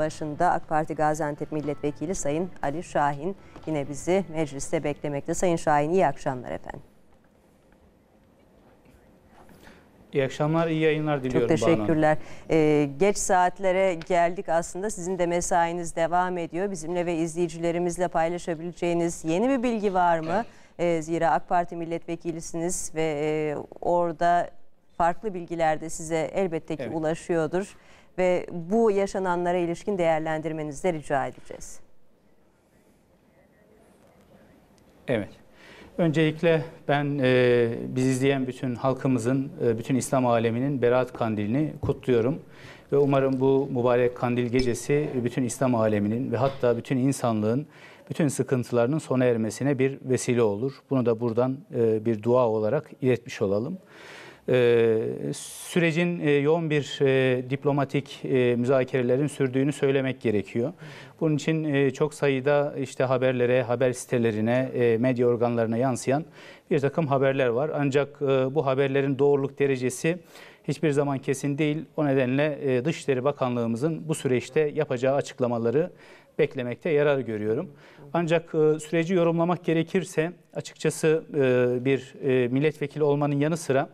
başında AK Parti Gaziantep Milletvekili Sayın Ali Şahin yine bizi mecliste beklemekte. Sayın Şahin iyi akşamlar efendim. İyi akşamlar, iyi yayınlar diliyorum. Çok teşekkürler. Ee, geç saatlere geldik aslında. Sizin de mesainiz devam ediyor. Bizimle ve izleyicilerimizle paylaşabileceğiniz yeni bir bilgi var mı? Ee, zira AK Parti milletvekilisiniz ve e, orada farklı bilgiler de size elbette ki Evet. ulaşıyordur. Ve bu yaşananlara ilişkin değerlendirmenizi de rica edeceğiz. Evet. Öncelikle ben e, biz izleyen bütün halkımızın, e, bütün İslam aleminin Berat Kandilini kutluyorum. Ve umarım bu mübarek kandil gecesi bütün İslam aleminin ve hatta bütün insanlığın bütün sıkıntılarının sona ermesine bir vesile olur. Bunu da buradan e, bir dua olarak iletmiş olalım. Ee, sürecin e, yoğun bir e, diplomatik e, müzakerelerin sürdüğünü söylemek gerekiyor. Bunun için çok sayıda işte haberlere, haber sitelerine, medya organlarına yansıyan bir takım haberler var. Ancak bu haberlerin doğruluk derecesi hiçbir zaman kesin değil. O nedenle Dışişleri Bakanlığımızın bu süreçte yapacağı açıklamaları beklemekte yarar görüyorum. Ancak süreci yorumlamak gerekirse açıkçası bir milletvekili olmanın yanı sıra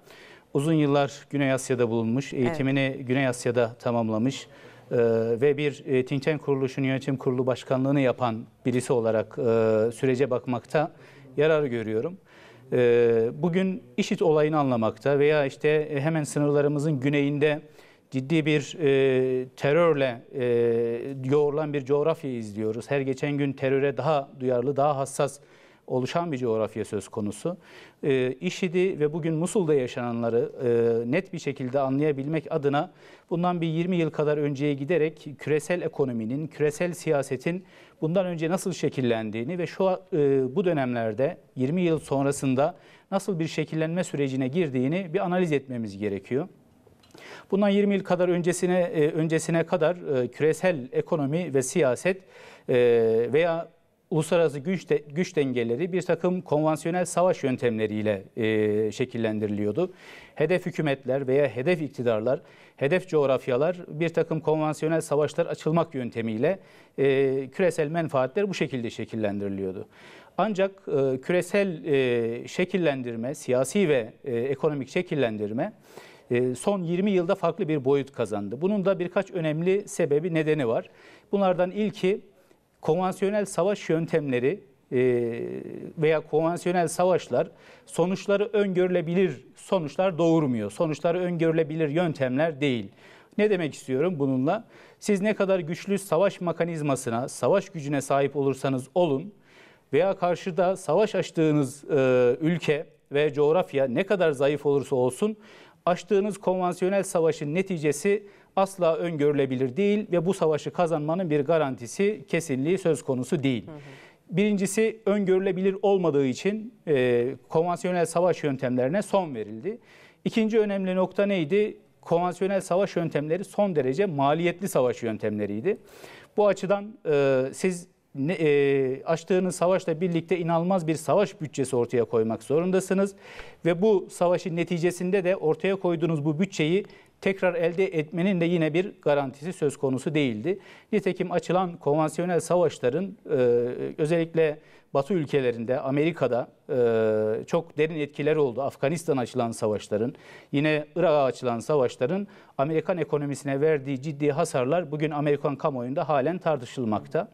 uzun yıllar Güney Asya'da bulunmuş, eğitimini Güney Asya'da tamamlamış e, ve bir e, think tank kuruluşun yönetim kurulu başkanlığını yapan birisi olarak e, sürece bakmakta yarar görüyorum. E, bugün IŞİD olayını anlamakta veya işte e, hemen sınırlarımızın güneyinde ciddi bir e, terörle e, yoğrulan bir coğrafya izliyoruz. Her geçen gün teröre daha duyarlı, daha hassas oluşan bir coğrafya söz konusu. E, IŞİD'i ve bugün Musul'da yaşananları e, net bir şekilde anlayabilmek adına bundan bir 20 yıl kadar önceye giderek küresel ekonominin, küresel siyasetin bundan önce nasıl şekillendiğini ve şu e, bu dönemlerde 20 yıl sonrasında nasıl bir şekillenme sürecine girdiğini bir analiz etmemiz gerekiyor. Bundan 20 yıl kadar öncesine e, öncesine kadar e, küresel ekonomi ve siyaset e, veya uluslararası güç de, güç dengeleri bir takım konvansiyonel savaş yöntemleriyle e, şekillendiriliyordu. Hedef hükümetler veya hedef iktidarlar, hedef coğrafyalar bir takım konvansiyonel savaşlar açılmak yöntemiyle e, küresel menfaatler bu şekilde şekillendiriliyordu. Ancak e, küresel e, şekillendirme, siyasi ve e, ekonomik şekillendirme e, son 20 yılda farklı bir boyut kazandı. Bunun da birkaç önemli sebebi, nedeni var. Bunlardan ilki konvansiyonel savaş yöntemleri e, veya konvansiyonel savaşlar sonuçları öngörülebilir sonuçlar doğurmuyor. Sonuçları öngörülebilir yöntemler değil. Ne demek istiyorum bununla? Siz ne kadar güçlü savaş mekanizmasına, savaş gücüne sahip olursanız olun veya karşıda savaş açtığınız e, ülke ve coğrafya ne kadar zayıf olursa olsun açtığınız konvansiyonel savaşın neticesi asla öngörülebilir değil ve bu savaşı kazanmanın bir garantisi, kesinliği söz konusu değil. Birincisi öngörülebilir olmadığı için e, konvansiyonel savaş yöntemlerine son verildi. İkinci önemli nokta neydi? Konvansiyonel savaş yöntemleri son derece maliyetli savaş yöntemleriydi. Bu açıdan e, siz ne, e, açtığınız savaşla birlikte inanılmaz bir savaş bütçesi ortaya koymak zorundasınız. Ve bu savaşın neticesinde de ortaya koyduğunuz bu bütçeyi tekrar elde etmenin de yine bir garantisi söz konusu değildi. Nitekim açılan konvansiyonel savaşların e, özellikle Batı ülkelerinde, Amerika'da e, çok derin etkileri oldu. Afganistan'a açılan savaşların, yine Irak'a açılan savaşların Amerikan ekonomisine verdiği ciddi hasarlar bugün Amerikan kamuoyunda halen tartışılmakta.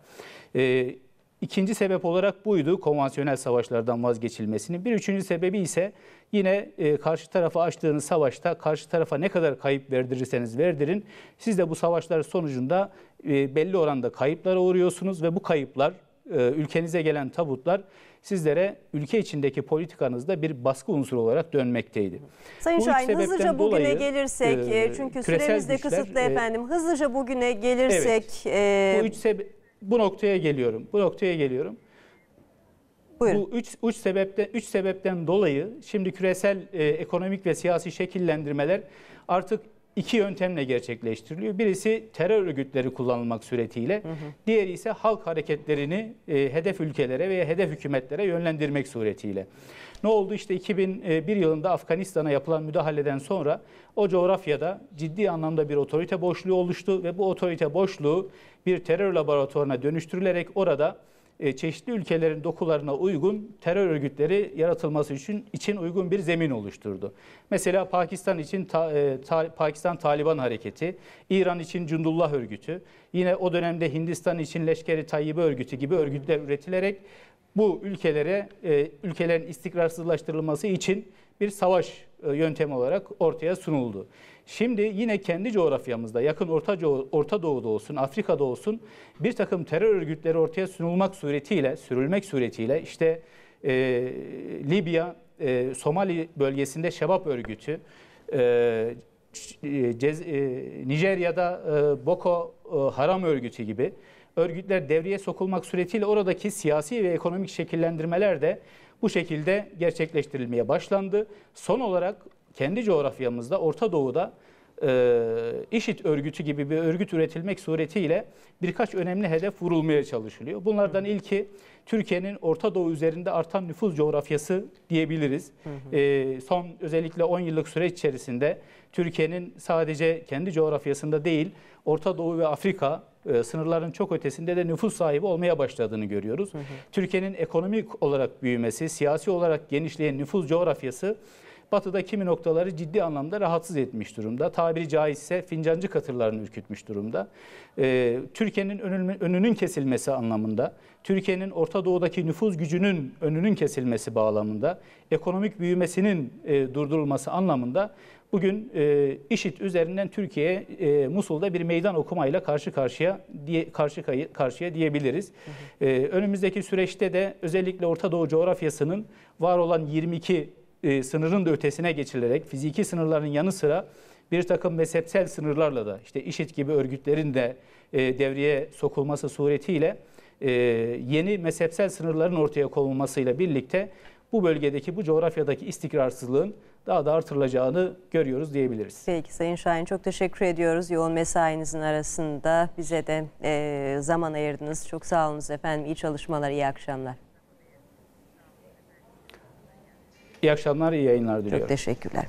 E, İkinci sebep olarak buydu konvansiyonel savaşlardan vazgeçilmesinin. Bir üçüncü sebebi ise yine e, karşı tarafa açtığınız savaşta karşı tarafa ne kadar kayıp verdirirseniz verdirin. Siz de bu savaşlar sonucunda e, belli oranda kayıplara uğruyorsunuz ve bu kayıplar e, ülkenize gelen tabutlar sizlere ülke içindeki politikanızda bir baskı unsuru olarak dönmekteydi. Sayın Bu Şahin hızlıca bugüne dolayı, gelirsek e, e, çünkü süremiz de kısıtlı e, efendim. Hızlıca bugüne gelirsek e, Bu üç sebe- bu noktaya geliyorum. Bu noktaya geliyorum. buyurun. Bu üç, üç sebepten üç sebepten dolayı şimdi küresel e, ekonomik ve siyasi şekillendirmeler artık iki yöntemle gerçekleştiriliyor. Birisi terör örgütleri kullanılmak suretiyle, diğeri ise halk hareketlerini e, hedef ülkelere veya hedef hükümetlere yönlendirmek suretiyle. Ne oldu? İşte 2001 yılında Afganistan'a yapılan müdahaleden sonra o coğrafyada ciddi anlamda bir otorite boşluğu oluştu ve bu otorite boşluğu bir terör laboratuvarına dönüştürülerek orada çeşitli ülkelerin dokularına uygun terör örgütleri yaratılması için için uygun bir zemin oluşturdu. Mesela Pakistan için ta- e, ta- Pakistan Taliban Hareketi, İran için Cundullah Örgütü, yine o dönemde Hindistan için Leşkeri Tayyibe Örgütü gibi örgütler üretilerek bu ülkelere e, ülkelerin istikrarsızlaştırılması için bir savaş e, yöntemi olarak ortaya sunuldu. Şimdi yine kendi coğrafyamızda yakın Orta, Orta Doğu'da olsun, Afrika'da olsun bir takım terör örgütleri ortaya sunulmak suretiyle, sürülmek suretiyle işte e, Libya, e, Somali bölgesinde Şebap örgütü, e, e, Cez- e, Nijerya'da e, Boko e, Haram örgütü gibi örgütler devreye sokulmak suretiyle oradaki siyasi ve ekonomik şekillendirmeler de bu şekilde gerçekleştirilmeye başlandı. Son olarak kendi coğrafyamızda Orta Doğu'da e, IŞİD örgütü gibi bir örgüt üretilmek suretiyle birkaç önemli hedef vurulmaya çalışılıyor. Bunlardan ilki Türkiye'nin Orta Doğu üzerinde artan nüfuz coğrafyası diyebiliriz. E, son özellikle 10 yıllık süreç içerisinde Türkiye'nin sadece kendi coğrafyasında değil Orta Doğu ve Afrika e, sınırların çok ötesinde de nüfus sahibi olmaya başladığını görüyoruz. Türkiye'nin ekonomik olarak büyümesi, siyasi olarak genişleyen nüfus coğrafyası Batı'da kimi noktaları ciddi anlamda rahatsız etmiş durumda. Tabiri caizse fincancı katırlarını ürkütmüş durumda. Ee, Türkiye'nin önünün, kesilmesi anlamında, Türkiye'nin Orta Doğu'daki nüfuz gücünün önünün kesilmesi bağlamında, ekonomik büyümesinin e, durdurulması anlamında bugün e, IŞİD üzerinden Türkiye e, Musul'da bir meydan okumayla karşı karşıya diye karşı karşıya diyebiliriz. E, önümüzdeki süreçte de özellikle Orta Doğu coğrafyasının var olan 22 e, sınırın da ötesine geçilerek fiziki sınırların yanı sıra bir takım mezhepsel sınırlarla da işte IŞİD gibi örgütlerin de e, devreye sokulması suretiyle e, yeni mezhepsel sınırların ortaya konulmasıyla birlikte bu bölgedeki bu coğrafyadaki istikrarsızlığın daha da artırılacağını görüyoruz diyebiliriz. Peki Sayın Şahin çok teşekkür ediyoruz. Yoğun mesainizin arasında bize de e, zaman ayırdınız. Çok sağ olunuz efendim. İyi çalışmalar, iyi akşamlar. İyi akşamlar, iyi yayınlar diliyorum. Çok teşekkürler.